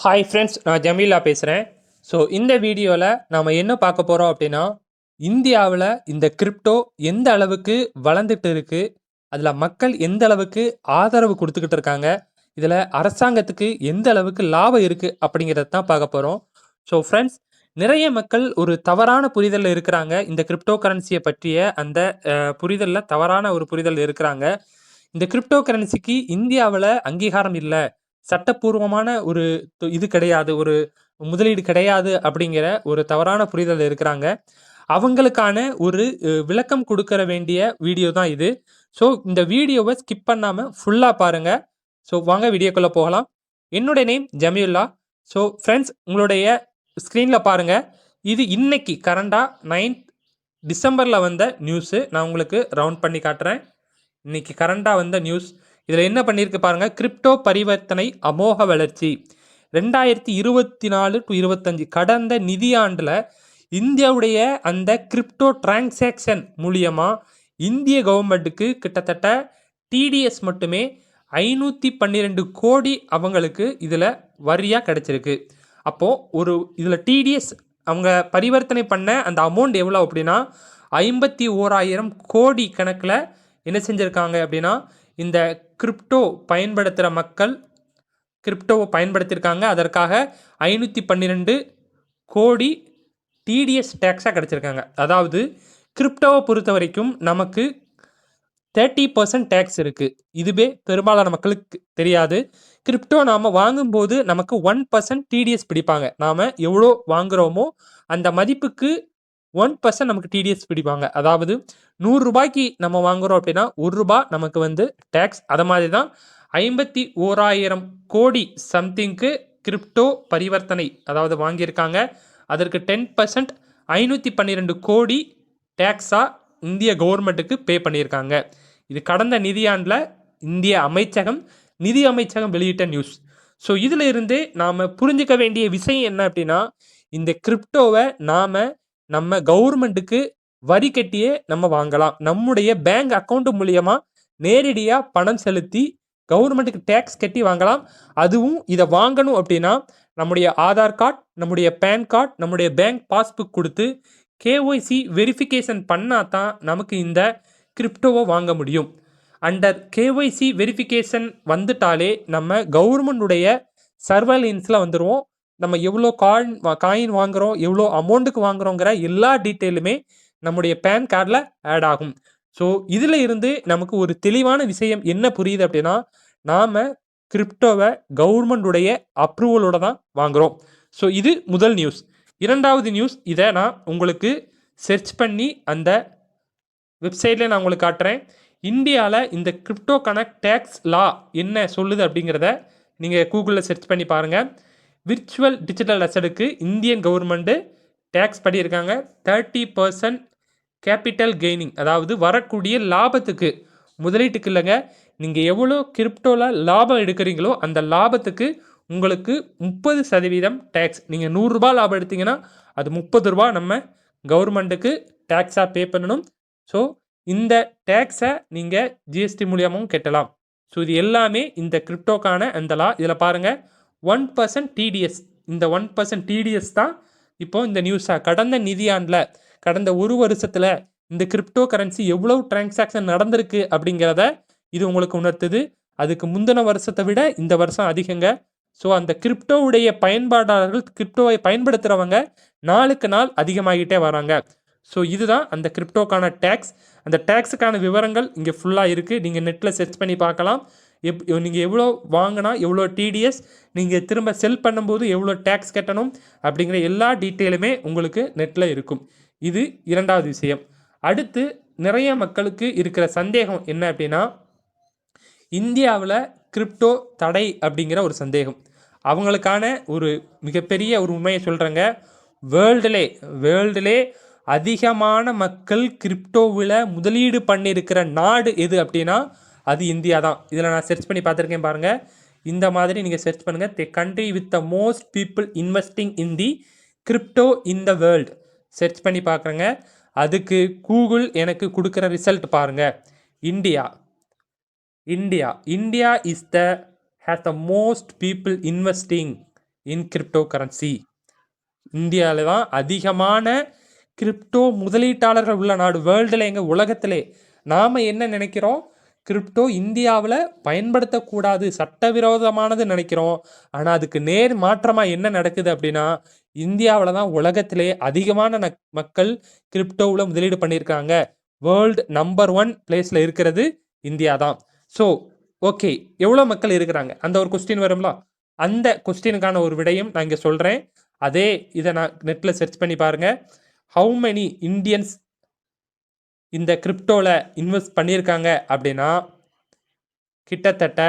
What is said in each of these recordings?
Hi friends நான் ஜமீலா பேசுகிறேன் so இந்த வீடியோவில் நாம் என்ன பார்க்க போகிறோம் அப்படின்னா இந்தியாவில் இந்த கிரிப்டோ எந்த அளவுக்கு வளர்ந்துட்டு இருக்குது அதில் மக்கள் எந்த அளவுக்கு ஆதரவு கொடுத்துக்கிட்டு இருக்காங்க இதில் அரசாங்கத்துக்கு எந்த அளவுக்கு லாபம் இருக்குது அப்படிங்கிறத தான் பார்க்க போகிறோம் ஸோ ஃப்ரெண்ட்ஸ் நிறைய மக்கள் ஒரு தவறான புரிதலில் இருக்கிறாங்க. இந்த கிரிப்டோ கரன்சியை பற்றிய அந்த புரிதலில் தவறான ஒரு புரிதல் இருக்கிறாங்க. இந்த கிரிப்டோ கரன்சிக்கு இந்தியாவில் அங்கீகாரம் இல்லை. சட்டப்பூர்வமான ஒரு து- இது கிடையாது ஒரு முதலீடு கிடையாது அப்படிங்கிற ஒரு தவறான புரிதல் இருக்கிறாங்க. அவங்களுக்கான ஒரு விளக்கம் கொடுக்கற வேண்டிய வீடியோ தான் இது. ஸோ இந்த வீடியோவை ஸ்கிப் பண்ணாமல் ஃபுல்லாக பாருங்கள் ஸோ வாங்க வீடியோக்குள்ளே போகலாம். என்னுடைய நேம் ஜமியுல்லா ஸோ ஃப்ரெண்ட்ஸ் உங்களுடைய ஸ்க்ரீனில் பாருங்க. இது இன்னைக்கு கரண்டாக நைன்த் டிசம்பரில் வந்த நியூஸு. நான் உங்களுக்கு ரவுண்ட் பண்ணி காட்டுறேன். இன்னைக்கு கரண்டாக வந்த நியூஸ். இதில் என்ன பண்ணியிருக்கு பாருங்கள் கிரிப்டோ பரிவர்த்தனை அமோக வளர்ச்சி. ரெண்டாயிரத்தி இருபத்தி நாலு டு இருபத்தஞ்சு கடந்த நிதியாண்டில் இந்தியாவுடைய அந்த கிரிப்டோ டிரான்சாக்ஷன் மூலியமாக இந்திய கவர்மெண்ட்டுக்கு கிட்டத்தட்ட டிடிஎஸ் மட்டுமே ஐநூற்றி பன்னிரெண்டு கோடி அவங்களுக்கு இதில் வரியாக கிடச்சிருக்கு. அப்போது ஒரு இதில் டிடிஎஸ் அவங்க பரிவர்த்தனை பண்ண அந்த அமௌண்ட் எவ்வளோ அப்படின்னா ஐம்பத்தி ஓராயிரம் கோடி கணக்கில் என்ன செஞ்சுருக்காங்க அப்படின்னா இந்த கிரிப்டோ பயன்படுத்துகிற மக்கள் கிரிப்டோவை பயன்படுத்தியிருக்காங்க அதற்காக ஐநூற்றி பன்னிரெண்டு கோடி டிடிஎஸ் டேக்ஸாக கிடச்சிருக்காங்க. அதாவது கிரிப்டோவை பொறுத்த வரைக்கும் நமக்கு தேர்ட்டி பர்சன்ட் டேக்ஸ் இருக்குது இதுவே பெரும்பாலான மக்களுக்கு தெரியாது. கிரிப்டோ நாம் வாங்கும்போது நமக்கு ஒன் பர்சன்ட் டிடிஎஸ் பிடிப்பாங்க. நாம் எவ்வளோ வாங்குகிறோமோ அந்த மதிப்புக்கு ஒன் பர்சன்ட் நமக்கு டிடிஎஸ் பிடிப்பாங்க. அதாவது நூறு ரூபாய்க்கு நம்ம வாங்குறோம் அப்படின்னா ஒரு ரூபாய் நமக்கு வந்து டேக்ஸ் அதை மாதிரி தான் ஐம்பத்தி ஓராயிரம் கோடி சம்திங்க்கு கிரிப்டோ பரிவர்த்தனை அதாவது வாங்கியிருக்காங்க. அதற்கு டென் பர்சன்ட் ஐநூற்றி பன்னிரெண்டு கோடி டேக்ஸாக இந்திய கவர்மெண்ட்டுக்கு பே பண்ணியிருக்காங்க. இது கடந்த நிதியாண்டில் இந்திய அமைச்சகம் நிதி அமைச்சகம் வெளியிட்ட நியூஸ் ஸோ இதிலிருந்து நாம் புரிஞ்சுக்க வேண்டிய விஷயம் என்ன அப்படின்னா இந்த கிரிப்டோவை நாம் நம்ம கவர்மெண்ட்டுக்கு வரி கட்டியே நம்ம வாங்கலாம். நம்முடைய பேங்க் அக்கௌண்ட் மூலியமா நேரடியாக பணம் செலுத்தி கவர்மெண்ட்டுக்கு டேக்ஸ் கட்டி வாங்கலாம். அதுவும் இதை வாங்கணும் அப்படின்னா நம்முடைய ஆதார் கார்டு நம்முடைய பேன் கார்டு நம்முடைய பேங்க் பாஸ்புக் கொடுத்து கேஒய்சி வெரிஃபிகேஷன் பண்ணால் தான் நமக்கு இந்த கிரிப்டோவை வாங்க முடியும். அண்டர் கேஒய்சி வெரிஃபிகேஷன் வந்துட்டாலே நம்ம கவர்மெண்டுடைய சர்வலைன்ஸில் வந்துடுவோம் நம்ம எவ்வளோ காயின் காயின் வாங்குகிறோம் எவ்வளோ அமௌண்ட்டுக்கு வாங்குறோங்கிற எல்லா டீட்டெயிலுமே நம்முடைய பேன் கார்டில் ஆட் ஆகும். ஸோ இதில் இருந்து நமக்கு ஒரு தெளிவான விஷயம் என்ன புரியுது அப்படின்னா நாம் கிரிப்டோவை கவர்மெண்டுடைய அப்ரூவலோட தான் வாங்குகிறோம் ஸோ இது முதல் நியூஸ் இரண்டாவது நியூஸ் இதை நான் உங்களுக்கு சர்ச் பண்ணி அந்த வெப்சைட்டில் நான் உங்களுக்கு காட்டுறேன். இந்தியாவில் இந்த கிரிப்டோ கனெக்ட் டேக்ஸ் லா என்ன சொல்லுது அப்படிங்கிறத நீங்கள் கூகுளில் சர்ச் பண்ணி பாருங்கள் விர்ச்சுவல் டிஜிட்டல் அசடுக்கு இந்தியன் கவர்மெண்ட்டு டேக்ஸ் பண்ணியிருக்காங்க தேர்ட்டி பர்சன்ட் கேபிட்டல் கெய்னிங் அதாவது வரக்கூடிய லாபத்துக்கு முதலீட்டுக்கு இல்லைங்க. நீங்கள் எவ்வளோ கிரிப்டோவில் லாபம் எடுக்கிறீங்களோ அந்த லாபத்துக்கு உங்களுக்கு முப்பது சதவீதம் டேக்ஸ் நீங்கள் நூறுரூபா லாபம் எடுத்தீங்கன்னா அது முப்பது ரூபா நம்ம கவர்மெண்ட்டுக்கு டேக்ஸாக பே பண்ணணும். ஸோ இந்த டேக்ஸை நீங்கள் ஜிஎஸ்டி மூலியமாகவும் கட்டலாம். ஸோ இது எல்லாமே இந்த கிரிப்டோக்கான அந்த லா இதில் பாருங்கள் ஒன் பர்சன்ட் டிடிஎஸ் இந்த ஒன் பர்சன்ட் டிடிஎஸ் தான் இப்போ இந்த நியூஸாக கடந்த நிதியாண்டில் கடந்த ஒரு வருஷத்தில் இந்த கிரிப்டோ கரன்சி எவ்வளோ டிரான்சாக்ஷன் நடந்திருக்கு அப்படிங்கிறத இது உங்களுக்கு உணர்த்துது. அதுக்கு முந்தின வருஷத்தை விட இந்த வருஷம் அதிகங்க. ஸோ அந்த கிரிப்டோவுடைய பயன்பாட்டாளர்கள் கிரிப்டோவை பயன்படுத்துகிறவங்க நாளுக்கு நாள் அதிகமாகிட்டே வராங்க. ஸோ இதுதான் அந்த கிரிப்டோக்கான டேக்ஸ் அந்த டேக்ஸுக்கான விவரங்கள் இங்கே ஃபுல்லாக இருக்குது நீங்கள் நெட்டில் சர்ச் பண்ணி பார்க்கலாம். எப் நீங்கள் எவ்வளோ வாங்கினா எவ்வளோ டிடிஎஸ் நீங்கள் திரும்ப செல் பண்ணும்போது எவ்வளோ டேக்ஸ் கட்டணும் அப்படிங்கிற எல்லா டீட்டெயிலுமே உங்களுக்கு நெட்டில் இருக்கும். இது இரண்டாவது விஷயம். அடுத்து நிறைய மக்களுக்கு இருக்கிற சந்தேகம் என்ன அப்படின்னா இந்தியாவில் கிரிப்டோ தடை அப்படிங்கிற ஒரு சந்தேகம். அவங்களுக்கான ஒரு மிகப்பெரிய ஒரு உண்மையை சொல்கிறேங்க வேர்ல்டுலே வேர்ல்டுலே அதிகமான மக்கள் கிரிப்டோவில் முதலீடு பண்ணியிருக்கிற நாடு எது அப்படின்னா அது இந்தியா தான். இதில் நான் சர்ச் பண்ணி பார்த்துருக்கேன் பாருங்கள் இந்த மாதிரி நீங்கள் சர்ச் பண்ணுங்கள் the country with the most people investing in the crypto in the world search பண்ணி பார்க்குறேங்க. அதுக்கு கூகுள் எனக்கு கொடுக்குற ரிசல்ட் பாருங்கள் India. India. India is the has the most people investing in cryptocurrency இந்தியாவில் தான் அதிகமான கிரிப்டோ முதலீட்டாளர்கள் உள்ள நாடு. வேர்ல்டில் எங்கள் உலகத்திலே நாம் என்ன நினைக்கிறோம்? கிரிப்டோ இந்தியாவில் பயன்படுத்தக்கூடாது சட்டவிரோதமானது நினைக்கிறோம். ஆனால் அதுக்கு நேர் மாற்றமாக என்ன நடக்குது அப்படின்னா இந்தியாவில் தான் உலகத்திலே அதிகமான நக் மக்கள் கிரிப்டோவில் முதலீடு பண்ணியிருக்காங்க. வேர்ல்டு நம்பர் ஒன் பிளேஸில் இருக்கிறது இந்தியா தான். ஸோ ஓகே எவ்வளோ மக்கள் இருக்கிறாங்க? அந்த ஒரு கொஸ்டின் வரும்ல? அந்த கொஸ்டினுக்கான ஒரு விடையும் நான் இங்கே சொல்கிறேன் அதே இதை நான் நெட்டில் சர்ச் பண்ணி பாருங்கள் ஹவு மெனி இந்தியன்ஸ் இந்த கிரிப்டோவில் இன்வெஸ்ட் பண்ணியிருக்காங்க அப்படின்னா கிட்டத்தட்ட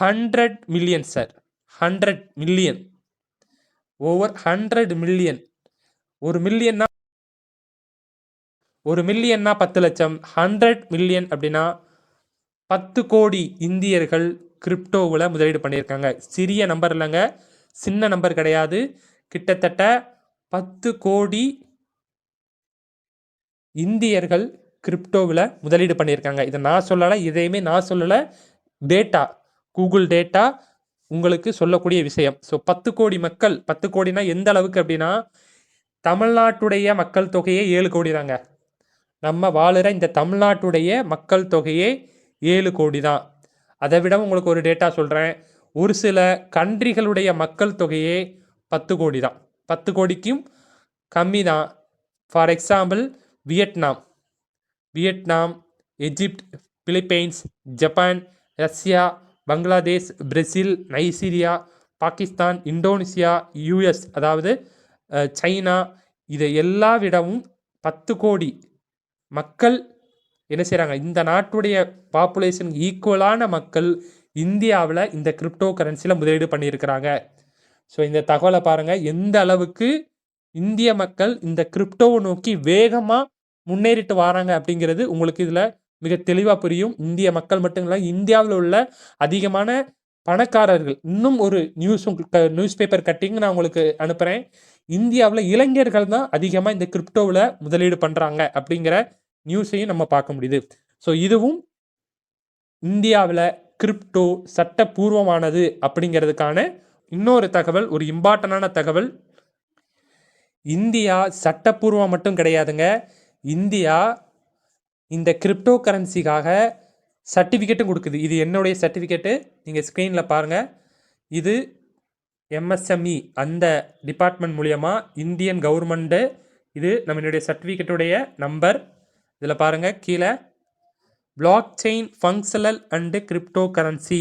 hundred million sir hundred million over hundred million ஒரு மில்லியன்னா ஒரு மில்லியன்னா பத்து லட்சம். ஹண்ட்ரட் மில்லியன் அப்படின்னா பத்து கோடி இந்தியர்கள் கிரிப்டோவில் முதலீடு பண்ணியிருக்காங்க. சிறிய நம்பர் இல்லைங்க. சின்ன நம்பர் கிடையாது. கிட்டத்தட்ட பத்து கோடி இந்தியர்கள் கிரிப்டோவில் முதலீடு பண்ணியிருக்காங்க. இதை நான் சொல்லலை இதையுமே நான் சொல்லலை. டேட்டா கூகுள் டேட்டா உங்களுக்கு சொல்லக்கூடிய விஷயம். ஸோ பத்து கோடி மக்கள் பத்து கோடினா எந்த அளவுக்கு அப்படின்னா தமிழ்நாட்டுடைய மக்கள் தொகையே ஏழு கோடி தாங்க. நம்ம வாழுற இந்த தமிழ்நாட்டுடைய மக்கள் தொகையே ஏழு கோடி தான். அதை விட உங்களுக்கு ஒரு டேட்டா சொல்கிறேன் ஒரு சில கண்ட்ரிகளுடைய மக்கள் தொகையே பத்து கோடி தான். பத்து கோடிக்கும் கம்மி தான். For example Vietnam. Vietnam Egypt Philippines Japan Russia Bangladesh Brazil Nigeria Pakistan Indonesia US அதாவது சைனா இதை எல்லா விடவும் பத்து கோடி மக்கள் என்ன செய்கிறாங்க இந்த நாட்டுடைய பாப்புலேஷன் ஈக்குவலான மக்கள் இந்தியாவில் இந்த கிரிப்டோ கரன்சியில் முதலீடு பண்ணியிருக்கிறாங்க. ஸோ இந்த தகவலை பாருங்கள் எந்த அளவுக்கு இந்திய மக்கள் இந்த கிரிப்டோவை நோக்கி வேகமாக முன்னேறிட்டு வராங்க அப்படிங்கிறது உங்களுக்கு இதில் மிக தெளிவாக புரியும். இந்திய மக்கள் மட்டும் இல்லை இந்தியாவில் உள்ள அதிகமான பணக்காரர்கள். இன்னும் ஒரு நியூஸ் நியூஸ் பேப்பர் கட்டிங் நான் உங்களுக்கு அனுப்புகிறேன் இந்தியாவில் இளைஞர்கள் தான் அதிகமாக இந்த கிரிப்டோவில் முதலீடு பண்ணுறாங்க அப்படிங்கிற நியூஸையும் நம்ம பார்க்க முடியுது. ஸோ இதுவும் இந்தியாவில் கிரிப்டோ சட்டப்பூர்வமானது அப்படிங்கிறதுக்கான இன்னொரு தகவல் ஒரு இம்பார்ட்டண்டான தகவல் இந்தியா சட்டப்பூர்வம் மட்டும் கிடையாதுங்க. இந்தியா இந்த கிரிப்டோ கரன்சிக்காக சர்டிஃபிகேட்டும் கொடுக்குது. இது என்னுடைய சர்டிஃபிகேட்டு நீங்கள் ஸ்க்ரீனில் பாருங்கள் இது எம்எஸ்எம்இ அந்த டிபார்ட்மெண்ட் மூலியமாக இந்தியன் கவர்மெண்ட்டு இது நம்மளுடைய சர்டிஃபிகேட்டுடைய நம்பர் இதில் பாருங்கள் கீழே blockchain functional and cryptocurrency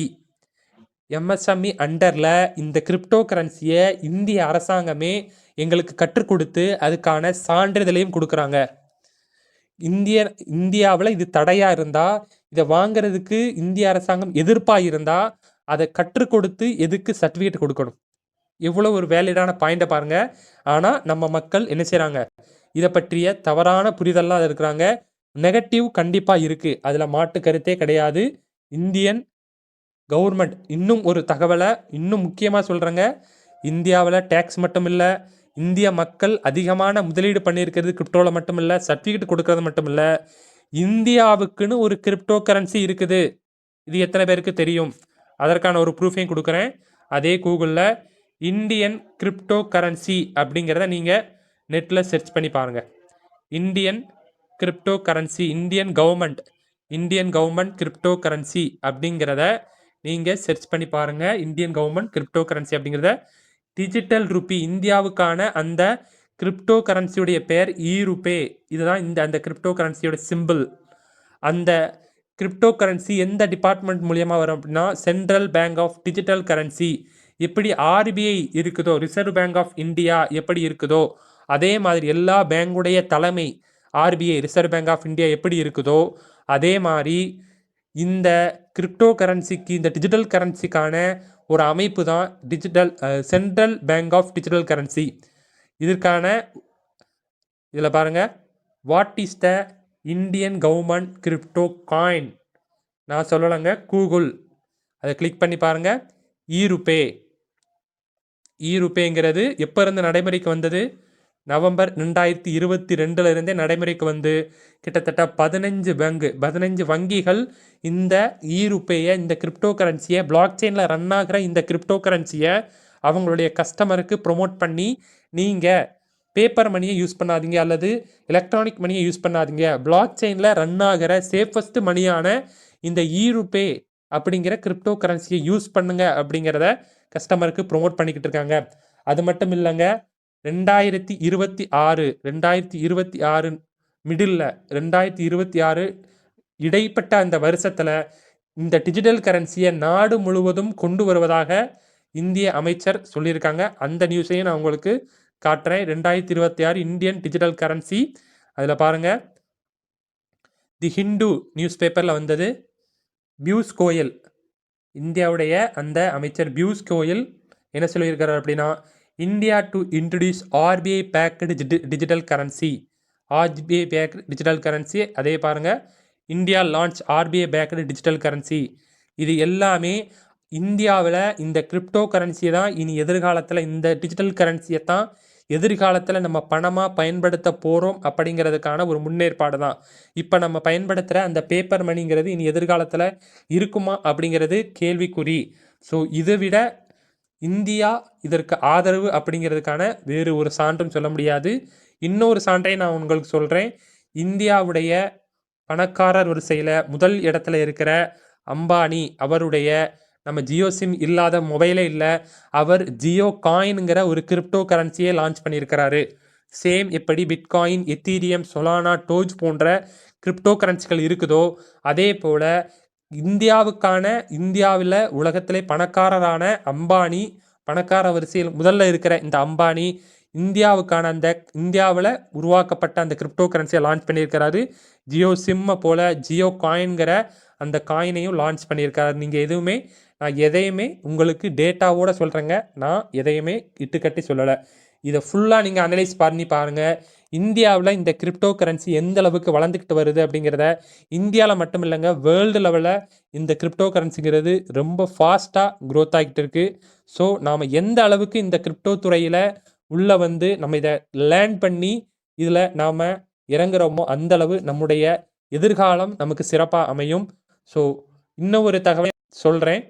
MSME அண்டரில் இந்த கிரிப்டோ கரன்சியை இந்திய அரசாங்கமே எங்களுக்கு கற்றுக் கொடுத்து அதுக்கான சான்றிதழையும் கொடுக்குறாங்க. இந்திய இந்தியாவில் இது தடையாக இருந்தால் இதை வாங்கிறதுக்கு இந்திய அரசாங்கம் எதிர்ப்பாக இருந்தால் அதை கற்றுக் கொடுத்து எதுக்கு சர்டிஃபிகேட் கொடுக்கணும்? எவ்வளோ ஒரு வேலிடான பாயிண்டை பாருங்கள் ஆனால் நம்ம மக்கள் என்ன செய்கிறாங்க இதை பற்றிய தவறான புரிதல்லாம் இருக்கிறாங்க. நெகட்டிவ் கண்டிப்பாக இருக்குது அதில் மாட்டு கருத்தே கிடையாது. இந்தியன் கவர்மெண்ட் இன்னும் ஒரு தகவலை இன்னும் முக்கியமாக சொல்கிறேங்க இந்தியாவில் டேக்ஸ் மட்டும் இல்லை இந்திய மக்கள் அதிகமான முதலீடு பண்ணியிருக்கிறது கிரிப்டோவில் மட்டும் இல்லை சர்டிஃபிகேட் கொடுக்கறது மட்டும் இல்லை இந்தியாவுக்குன்னு ஒரு கிரிப்டோ கரன்சி இருக்குது. இது எத்தனை பேருக்கு தெரியும்? அதற்கான ஒரு ப்ரூஃபையும் கொடுக்குறேன். அதே கூகுளில் இந்தியன் கிரிப்டோ கரன்சி அப்படிங்கிறத நீங்கள் நெட்டில் சர்ச் பண்ணி பாருங்கள் Indian cryptocurrency Indian government Indian government cryptocurrency அப்படிங்கிறத நீங்கள் சர்ச் பண்ணி பாருங்கள் இந்தியன் கவர்மெண்ட் கிரிப்டோ கரன்சி அப்படிங்கிறத டிஜிட்டல் ருப்பி இந்தியாவுக்கான அந்த கிரிப்டோ கரன்சியுடைய பெயர் இ ருபே இதுதான் இந்த அந்த கிரிப்டோ கரன்சியோட சிம்பிள் அந்த கிரிப்டோ கரன்சி எந்த டிபார்ட்மெண்ட் மூலியமாக வரும் அப்படின்னா central bank of digital currency எப்படி ஆர்பிஐ இருக்குதோ ரிசர்வ் பேங்க் ஆஃப் இந்தியா எப்படி இருக்குதோ அதே மாதிரி எல்லா பேங்குடைய தலைமை RBI Reserve Bank of India எப்படி இருக்குதோ அதே மாதிரி இந்த கிரிப்டோ கரன்சிக்கு இந்த டிஜிட்டல் கரன்சிக்கான ஒரு அமைப்பு தான் digital central bank of digital currency இதற்கான இதில் பாருங்கள் what is the Indian government crypto coin நான் சொல்லலைங்க. கூகுள் அதை கிளிக் பண்ணி பாருங்கள் ஈ ரூபே ஈ ரூபேங்கிறது எப்போ இருந்து நடைமுறைக்கு வந்தது? நவம்பர் ரெண்டாயிரத்தி இருபத்தி ரெண்டுலேருந்தே நடைமுறைக்கு வந்து கிட்டத்தட்ட பதினஞ்சு பங்கு பதினஞ்சு வங்கிகள் இந்த ஈருப்பையை இந்த கிரிப்டோ கரன்சியை பிளாக் செயினில் ரன் ஆகிற இந்த கிரிப்டோ கரன்சியை அவங்களுடைய கஸ்டமருக்கு ப்ரொமோட் பண்ணி நீங்கள் பேப்பர் மணியை யூஸ் பண்ணாதீங்க அல்லது எலக்ட்ரானிக் மணியை யூஸ் பண்ணாதீங்க. பிளாக் செயினில் ரன் ஆகிற சேஃபஸ்ட் மணியான இந்த ஈருபே அப்படிங்கிற கிரிப்டோ கரன்சியை யூஸ் பண்ணுங்க அப்படிங்கிறத கஸ்டமருக்கு ப்ரொமோட் பண்ணிக்கிட்டு இருக்காங்க. அது மட்டும் இல்லைங்க ரெண்டாயிரத்தி இருபத்தி ஆறு ரெண்டாயிரத்தி இருபத்தி ஆறு மிடில் ரெண்டாயிரத்தி இருபத்தி ஆறு இடைப்பட்ட அந்த வருஷத்தில் இந்த டிஜிட்டல் கரன்சியை நாடு முழுவதும் கொண்டு வருவதாக இந்திய அமைச்சர் சொல்லியிருக்காங்க. அந்த நியூஸையும் நான் உங்களுக்கு காட்டுறேன். ரெண்டாயிரத்தி இருபத்தி ஆறு இந்தியன் டிஜிட்டல் கரன்சி அதில் பாருங்கள் தி ஹிந்து நியூஸ் பேப்பரில் வந்தது. பியூஸ் கோயல் இந்தியாவுடைய அந்த அமைச்சர் பியூஸ் கோயல் என்ன சொல்லியிருக்கிறார் அப்படின்னா India to introduce RBI backed digital currency RBI back digital currency அதே பாருங்கள் India launch RBI backed digital currency இது எல்லாமே இந்தியாவில் இந்த கிரிப்டோ கரன்சியை தான் இனி எதிர்காலத்தில் இந்த டிஜிட்டல் கரன்சியை தான் எதிர்காலத்தில் நம்ம பணமாக பயன்படுத்த போகிறோம் அப்படிங்கிறதுக்கான ஒரு முன்னேற்பாடு தான். இப்போ நம்ம பயன்படுத்துகிற அந்த பேப்பர் மணிங்கிறது இனி எதிர்காலத்தில் இருக்குமா அப்படிங்கிறது கேள்விக்குறி. ஸோ இதை விட இந்தியா இதற்கு ஆதரவு அப்படிங்கிறதுக்கான வேறு ஒரு சான்றும் சொல்ல முடியாது. இன்னொரு சான்றை நான் உங்களுக்கு சொல்கிறேன் இந்தியாவுடைய பணக்காரர் வரிசையில் முதல் இடத்துல இருக்கிற அம்பானி அவருடைய நம்ம ஜியோ சிம் இல்லாத மொபைலே இல்லை. அவர் ஜியோ காயின்ங்கிற ஒரு கிரிப்டோ கரன்சியை லான்ச் பண்ணியிருக்கிறாரு. சேம் எப்படி பிட்காயின் எத்தீரியம் சொலானா டோஜ் போன்ற கிரிப்டோ கரன்சிகள் இருக்குதோ அதே போல் இந்தியாவுக்கான இந்தியாவில் உலகத்திலே பணக்காரரான அம்பானி பணக்கார வரிசையில் முதல்ல இருக்கிற இந்த அம்பானி இந்தியாவுக்கான அந்த இந்தியாவில் உருவாக்கப்பட்ட அந்த கிரிப்டோ கரன்சியை லான்ச் பண்ணியிருக்கிறாரு. ஜியோ சிம்மை போல் ஜியோ காயின்கிற அந்த காயினையும் லான்ச் பண்ணியிருக்காரு. நீங்கள் எதுவுமே நான் எதையுமே உங்களுக்கு டேட்டாவோட சொல்கிறேங்க நான் எதையுமே இட்டுக்கட்டி சொல்லலை. இதை ஃபுல்லாக நீங்கள் அனலைஸ் பண்ணி பாருங்கள் இந்தியாவில் இந்த கிரிப்டோ கரன்சி எந்த அளவுக்கு வளர்ந்துக்கிட்டு வருது அப்படிங்கிறத இந்தியாவில் மட்டும் இல்லைங்க வேர்ல்டு லெவலில் இந்த கிரிப்டோ கரன்சிங்கிறது ரொம்ப ஃபாஸ்ட்டாக க்ரோத் ஆகிட்டு இருக்குது ஸோ நாம் எந்த அளவுக்கு இந்த கிரிப்டோ துறையில் உள்ளே வந்து நம்ம இதை லேர்ன் பண்ணி இதில் நாம் இறங்குறோமோ அந்த அளவு நம்முடைய எதிர்காலம் நமக்கு சிறப்பாக அமையும். ஸோ இன்னும் ஒரு தகவல் சொல்கிறேன்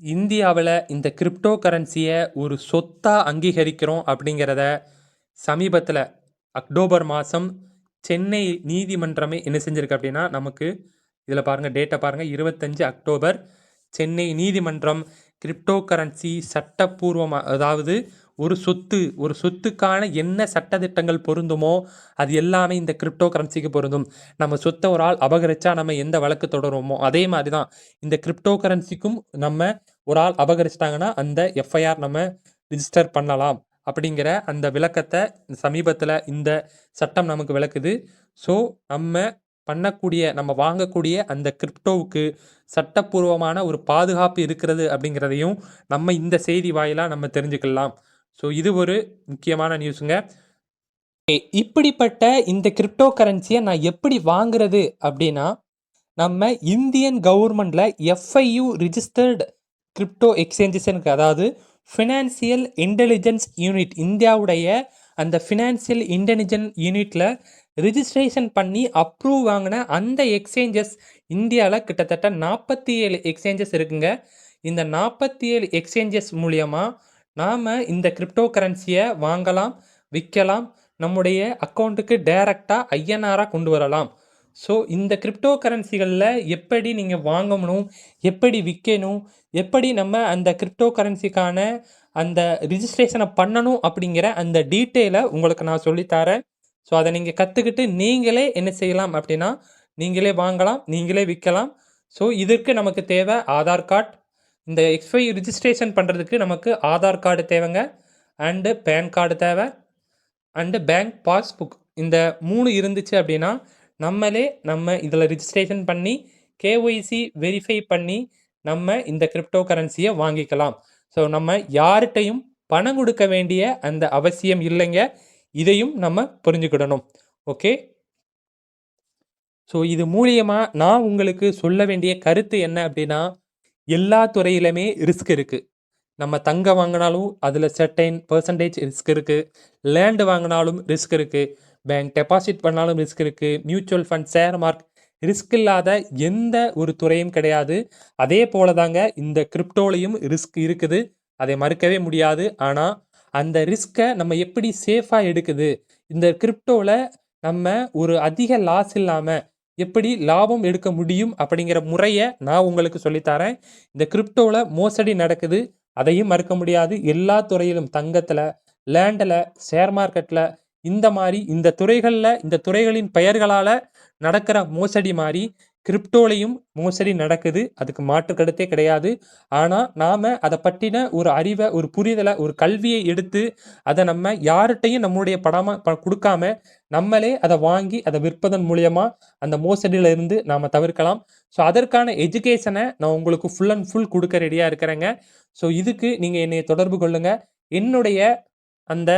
இந்தியாவில் இந்த கிரிப்டோ கரன்சியை ஒரு சொத்தாக அங்கீகரிக்கிறோம் அப்படிங்கிறத சமீபத்தில் அக்டோபர் மாதம் சென்னை நீதிமன்றமே என்ன செஞ்சிருக்கு அப்படின்னா நமக்கு இதில் பாருங்கள் டேட்டை பாருங்கள் இருபத்தஞ்சு அக்டோபர் சென்னை நீதிமன்றம் கிரிப்டோ கரன்சி சட்டப்பூர்வமாக அதாவது ஒரு சொத்து ஒரு சொத்துக்கான என்ன சட்டத்திட்டங்கள் பொருந்துமோ அது எல்லாமே இந்த கிரிப்டோ கரன்சிக்கு பொருந்தும். நம்ம சொத்தை ஒரு ஆள் அபகரிச்சா நம்ம எந்த வழக்கு தொடருவோமோ அதே மாதிரி தான் இந்த கிரிப்டோ கரன்சிக்கும் நம்ம ஒரு ஆள் அபகரிச்சிட்டாங்கன்னா அந்த எஃப்ஐஆர் நம்ம ரிஜிஸ்டர் பண்ணலாம். அப்படிங்கிற அந்த விளக்கத்தை சமீபத்தில் இந்த சட்டம் நமக்கு விளக்குது. ஸோ நம்ம பண்ணக்கூடிய நம்ம வாங்கக்கூடிய அந்த கிரிப்டோவுக்கு சட்டப்பூர்வமான ஒரு பாதுகாப்பு இருக்கிறது அப்படிங்கிறதையும் நம்ம இந்த செய்தி வாயிலாக நம்ம தெரிஞ்சுக்கலாம். ஸோ இது ஒரு முக்கியமான நியூஸுங்க இப்படிப்பட்ட இந்த கிரிப்டோ கரன்சியை நான் எப்படி வாங்குறது அப்படின்னா நம்ம இந்தியன் கவர்மெண்டில் எஃப்ஐயு ரிஜிஸ்டர்டு கிரிப்டோ எக்ஸ்சேஞ்சஸ் அதாவது ஃபினான்சியல் இன்டெலிஜென்ஸ் யூனிட் இந்தியாவுடைய அந்த ஃபினான்சியல் இன்டெலிஜென்ஸ் யூனிட்டில் ரிஜிஸ்ட்ரேஷன் பண்ணி அப்ரூவ் வாங்கின அந்த எக்ஸ்சேஞ்சஸ் இந்தியாவில் கிட்டத்தட்ட நாற்பத்தி ஏழு எக்ஸ்சேஞ்சஸ் இருக்குங்க. இந்த நாற்பத்தி ஏழு எக்ஸ்சேஞ்சஸ் மூலியமாக நாம் இந்த கிரிப்டோ கரன்சியை வாங்கலாம் விற்கலாம் நம்முடைய அக்கௌண்ட்டுக்கு டைரெக்டாக ஐஎன்ஆராக கொண்டு வரலாம். ஸோ இந்த கிரிப்டோ கரன்சிகளில் எப்படி நீங்கள் வாங்கணும் எப்படி விற்கணும் எப்படி நம்ம அந்த கிரிப்டோ கரன்சிக்கான அந்த ரிஜிஸ்ட்ரேஷனை பண்ணணும் அப்படிங்கிற அந்த டீட்டெயிலை உங்களுக்கு நான் சொல்லித்தரேன் ஸோ அதை நீங்கள் கற்றுக்கிட்டு நீங்களே என்ன செய்யலாம் அப்படின்னா நீங்களே வாங்கலாம் நீங்களே விற்கலாம். ஸோ இதற்கு நமக்கு தேவை ஆதார் கார்டு. இந்த எக்ஸ்பை ரிஜிஸ்ட்ரேஷன் பண்ணுறதுக்கு நமக்கு ஆதார் கார்டு தேவைங்க. அண்டு பேன் கார்டு தேவை. அண்டு பேங்க் பாஸ்புக் இந்த மூணு இருந்துச்சு அப்படின்னா நம்மளே நம்ம இதில் ரிஜிஸ்ட்ரேஷன் பண்ணி கேஒய்சி வெரிஃபை பண்ணி நம்ம இந்த கிரிப்டோ கரன்சியை வாங்கிக்கலாம். ஸோ நம்ம யார்கிட்டையும் பணம் கொடுக்க வேண்டிய அந்த அவசியம் இல்லைங்க. இதையும் நம்ம புரிஞ்சுக்கிடணும். ஓகே ஸோ இது மூலியமாக நான் உங்களுக்கு சொல்ல வேண்டிய கருத்து என்ன அப்படின்னா எல்லா துறையிலுமே ரிஸ்க் இருக்குது நம்ம தங்கம் வாங்கினாலும் அதில் செர்டைன் பர்சன்டேஜ் ரிஸ்க் இருக்குது லேண்டு வாங்கினாலும் ரிஸ்க் இருக்குது பேங்க் டெபாசிட் பண்ணாலும் ரிஸ்க் இருக்குது mutual fund share market risk இல்லாத எந்த ஒரு துறையும் கிடையாது. அதே போல தாங்க இந்த கிரிப்டோலையும் ரிஸ்க் இருக்குது. அதை மறுக்கவே முடியாது. ஆனால் அந்த ரிஸ்க்கை நம்ம எப்படி சேஃபாக எடுக்குது? இந்த கிரிப்டோவில் நம்ம ஒரு அதிக லாஸ் இல்லாமல் எப்படி லாபம் எடுக்க முடியும் அப்படிங்கிற முறையை நான் உங்களுக்கு சொல்லித்தரேன். இந்த கிரிப்டோவில் மோசடி நடக்குது. அதையும் மறுக்க முடியாது. எல்லா துறையிலும் தங்கத்தில் லேண்டில் ஷேர் மார்க்கெட்டில் இந்த மாதிரி இந்த துறைகளில் இந்த துறைகளின் பெயர்களால் நடக்கிற மோசடி மாதிரி கிரிப்டோலையும் மோசடி நடக்குது. அதுக்கு மாற்றுக்கடுத்தே கிடையாது. ஆனால் நாம் அதை பற்றின ஒரு அறிவை ஒரு புரிதலை ஒரு கல்வியை எடுத்து அதை நம்ம யார்கிட்டையும் நம்மளுடைய படமாக ப கொடுக்காம நம்மளே அதை வாங்கி அதை விற்பதன் மூலயமா அந்த மோசடியில இருந்து நாம் தவிர்க்கலாம். ஸோ அதற்கான எஜுகேஷனை நான் உங்களுக்கு ஃபுல் அண்ட் ஃபுல் கொடுக்க ரெடியாக இருக்கிறேங்க. ஸோ இதுக்கு நீங்கள் என்னை தொடர்பு கொள்ளுங்கள் என்னுடைய அந்த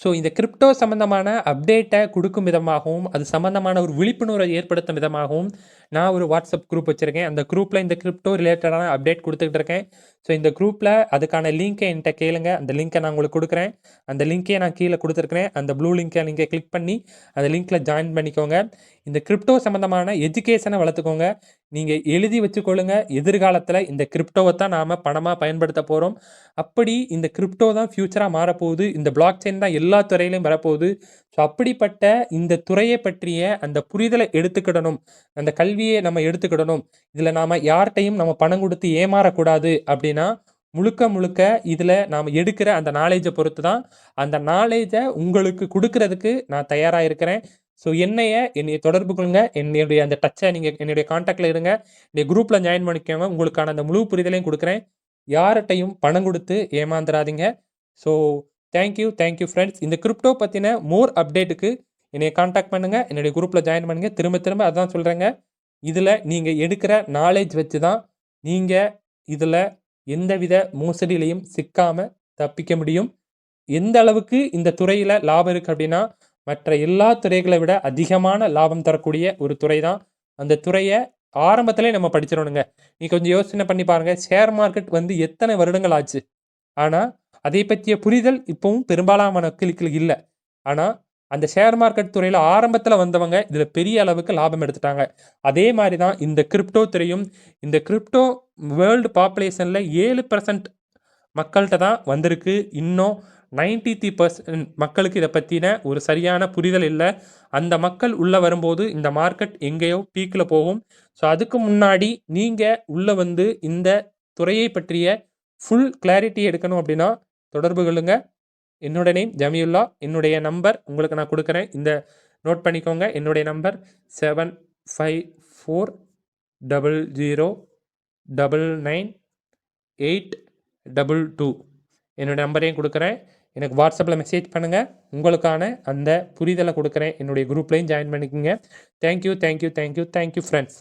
ஸோ இந்த கிரிப்டோ சம்மந்தமான அப்டேட்டை கொடுக்கும் விதமாகவும் அது சம்மந்தமான ஒரு விழிப்புணர்வை ஏற்படுத்தும் விதமாகவும் நான் ஒரு வாட்ஸ்அப் குரூப் வச்சுருக்கேன். அந்த குரூப்பில் இந்த கிரிப்டோ ரிலேட்டடான அப்டேட் கொடுத்துக்கிட்டு இருக்கேன். ஸோ இந்த குரூப்பில் அதுக்கான லிங்க்கை என்கிட்ட கேளுங்க. அந்த லிங்க்கை நான் உங்களுக்கு கொடுக்குறேன். அந்த லிங்க்கே நான் கீழே கொடுத்துருக்குறேன். அந்த ப்ளூ லிங்க்கை நீங்கள் கிளிக் பண்ணி அந்த லிங்க்கில் ஜாயின் பண்ணிக்கோங்க. இந்த கிரிப்டோ சம்மந்தமான எஜுகேஷனை வளர்த்துக்கோங்க. நீங்கள் எழுதி வச்சுக்கொள்ளுங்க. எதிர்காலத்தில் இந்த கிரிப்டோவை தான் நாம் பணமாக பயன்படுத்த போகிறோம் அப்படி இந்த கிரிப்டோ தான் ஃப்யூச்சராக மாறப்போகுது. இந்த பிளாக் செயின் தான் எல்லா துறையிலையும் வரப்போகுது. ஸோ அப்படிப்பட்ட இந்த துறையை பற்றிய அந்த புரிதலை எடுத்துக்கிடணும். அந்த கல்வியை நம்ம எடுத்துக்கிடணும். இதில் நாம் யார்கிட்டையும் நம்ம பணம் கொடுத்து ஏமாறக்கூடாது அப்படின்னு முழுக்க முழுக்க இதில் நாம் எடுக்கிற அந்த நாலேஜை பொறுத்து தான் அந்த நாலேஜை உங்களுக்கு கொடுக்கறதுக்கு நான் தயாராக இருக்கிறேன். ஸோ என்னைய என்னை தொடர்பு கொள்ளுங்க. என்னுடைய அந்த டச்சை நீங்கள் என்னுடைய காண்டாக்டில் இருங்க. என்னுடைய குரூப்பில் ஜாயின் பண்ணிக்கோங்க. உங்களுக்கான அந்த முழு புரிதலையும் கொடுக்குறேன். யார்கிட்டையும் பணம் கொடுத்து ஏமாந்துடாதீங்க so thank you thank you friends இந்த கிரிப்டோ பற்றின மோர் அப்டேட்டுக்கு என்னை காண்டாக்ட் பண்ணுங்கள் என்னுடைய குரூப்பில் ஜாயின் பண்ணுங்கள் திரும்ப திரும்ப அதான் சொல்கிறேங்க இதில் நீங்கள் எடுக்கிற நாலேஜ் வச்சு தான் நீங்கள் இதில் எந்தவித மோசடியிலையும் சிக்காமல் தப்பிக்க முடியும். எந்த அளவுக்கு இந்த துறையில் லாபம் இருக்குது அப்படின்னா மற்ற எல்லா துறைகளை விட அதிகமான லாபம் தரக்கூடிய ஒரு துறை தான். அந்த துறையை ஆரம்பத்திலே நம்ம படிச்சிடணுங்க. நீ கொஞ்சம் யோசனை பண்ணி பாருங்கள் ஷேர் மார்க்கெட் வந்து எத்தனை வருடங்கள் ஆச்சு? ஆனால் அதை பற்றிய புரிதல் இப்போவும் பெரும்பாலான மக்களுக்கு இல்லை. ஆனால் அந்த ஷேர் மார்க்கெட் துறையில் ஆரம்பத்தில் வந்தவங்க இதில் பெரிய அளவுக்கு லாபம் எடுத்துட்டாங்க. அதே மாதிரி தான் இந்த கிரிப்டோ துறையும் இந்த கிரிப்டோ வேர்ல்டு பாப்புலேஷனில் ஏழு பர்சன்ட் மக்கள்கிட்ட தான் வந்திருக்கு. இன்னும் நைன்டி த்ரீ பர்சன்ட் மக்களுக்கு இதை பற்றின ஒரு சரியான புரிதல் இல்லை. அந்த மக்கள் உள்ளே வரும்போது இந்த மார்க்கெட் எங்கேயோ பீக்கில் போகும். ஸோ அதுக்கு முன்னாடி நீங்கள் உள்ளே வந்து இந்த துறையை பற்றிய ஃபுல் கிளாரிட்டி எடுக்கணும் அப்படின்னா தொடர்பு கொள்ளுங்கள் என்னோட நேம் ஜமியுல்லா என்னுடைய நம்பர் உங்களுக்கு நான் கொடுக்குறேன். இந்த நோட் பண்ணிக்கோங்க. என்னுடைய number seven five four double zero double nine eight double two என்னோடய நம்பரையும் கொடுக்குறேன். எனக்கு வாட்ஸ்அப்பில் மெசேஜ் பண்ணுங்கள் உங்களுக்கான அந்த புரிதலை கொடுக்குறேன். என்னுடைய குரூப்லேயும் ஜாயின் பண்ணிக்கோங்க. Thank you thank you thank you thank you friends